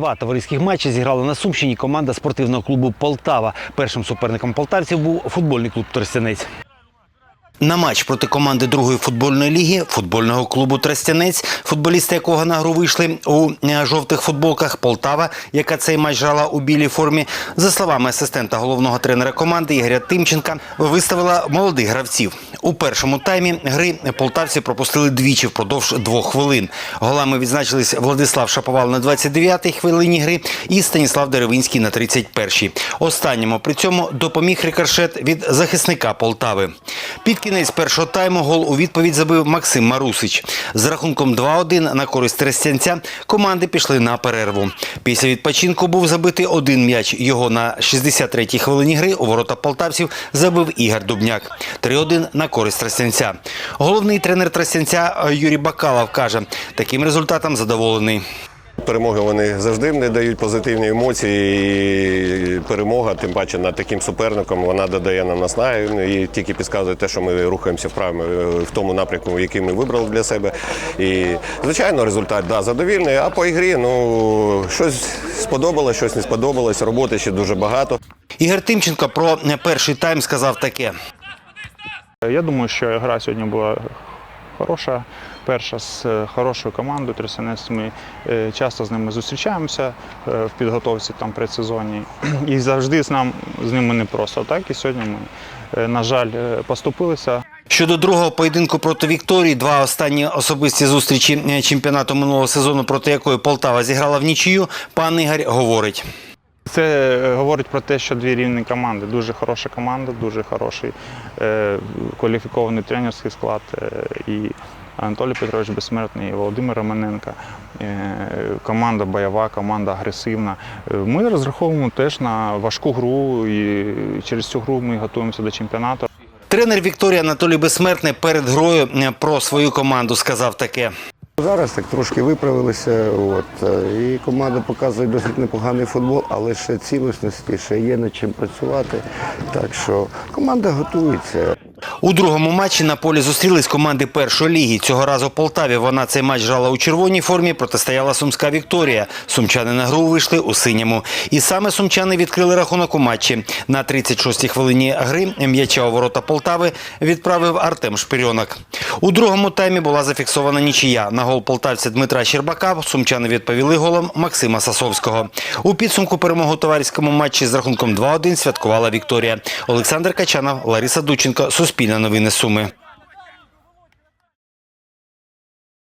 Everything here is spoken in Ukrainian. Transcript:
Два товариських матчі зіграли на Сумщині команда спортивного клубу Полтава. Першим суперником полтавців був футбольний клуб Тростянець. На матч проти команди другої футбольної ліги футбольного клубу Тростянець, футболісти якого на гру вийшли у е, жовтих футболках Полтава, яка цей матч грала у білій формі, за словами асистента головного тренера команди Ігоря Тимченка, виставила молодих гравців. У першому таймі гри полтавці пропустили двічі впродовж двох хвилин. Голами відзначились Владислав Шаповал на 29-й хвилині гри і Станіслав Деревинський на 31-й. Останньому при цьому допоміг рикошет від захисника Полтави. Під кінець першого тайму гол у відповідь забив Максим Марусич. З рахунком 2-1 на користь Трестянця команди пішли на перерву. Після відпочинку був забитий один м'яч. Його на 63-й хвилині гри у ворота полтавців забив Ігор Дубняк. 3-1 на користь Тростянця. Головний тренер Тростянця Юрій Бакалов каже, таким результатом задоволений. Перемоги вони завжди не дають позитивні емоції. І перемога, тим паче над таким суперником, вона додає нам наснаги і тільки підказує те, що ми рухаємося вправо в тому напрямку, який ми вибрали для себе. І звичайно, результат да, задовільний. А по ігрі ну щось сподобалось, щось не сподобалось. Роботи ще дуже багато. Ігор Тимченко про перший тайм сказав таке. Я думаю, що гра сьогодні була хороша. Перша з е, хорошою командою Трясянець. Ми е, часто з ними зустрічаємося е, в підготовці там предсезонній. І завжди з нам з ними не просто. Так і сьогодні ми, на жаль, поступилися. Щодо другого поєдинку проти Вікторії, два останні особисті зустрічі чемпіонату минулого сезону, проти якої Полтава зіграла в нічию, пан Ігор говорить. Це е, говорить про те, що дві рівні команди. Дуже хороша команда, дуже хороший е, кваліфікований тренерський склад. Е, і Анатолій Петрович Безсмертний, і Володимир Романенко. Е, команда бойова, команда агресивна. Е, Ми розраховуємо теж на важку гру, і через цю гру ми готуємося до чемпіонату. Тренер Вікторії Анатолій Безсмертний перед грою е, про свою команду сказав таке. Зараз так трошки виправилися. От, е, і команда показує досить непоганий футбол, але ще цілісності, ще є над чим працювати. Так що команда готується. У другому матчі на полі зустрілись команди першої ліги. Цього разу в Полтаві вона цей матч грала у червоній формі, протистояла Сумська Вікторія. Сумчани на гру вийшли у синьому. І саме сумчани відкрили рахунок у матчі. На 36-й хвилині гри м'яча у ворота Полтави відправив Артем Шпирьонок. У другому таймі була зафіксована нічия. На гол полтавця Дмитра Щербака сумчани відповіли голом Максима Сасовського. У підсумку перемогу товариському матчі з рахунком 2-1 святкувала Вікторія. Олександр Качанов, Лариса Дученко, Суспільне новини Суми.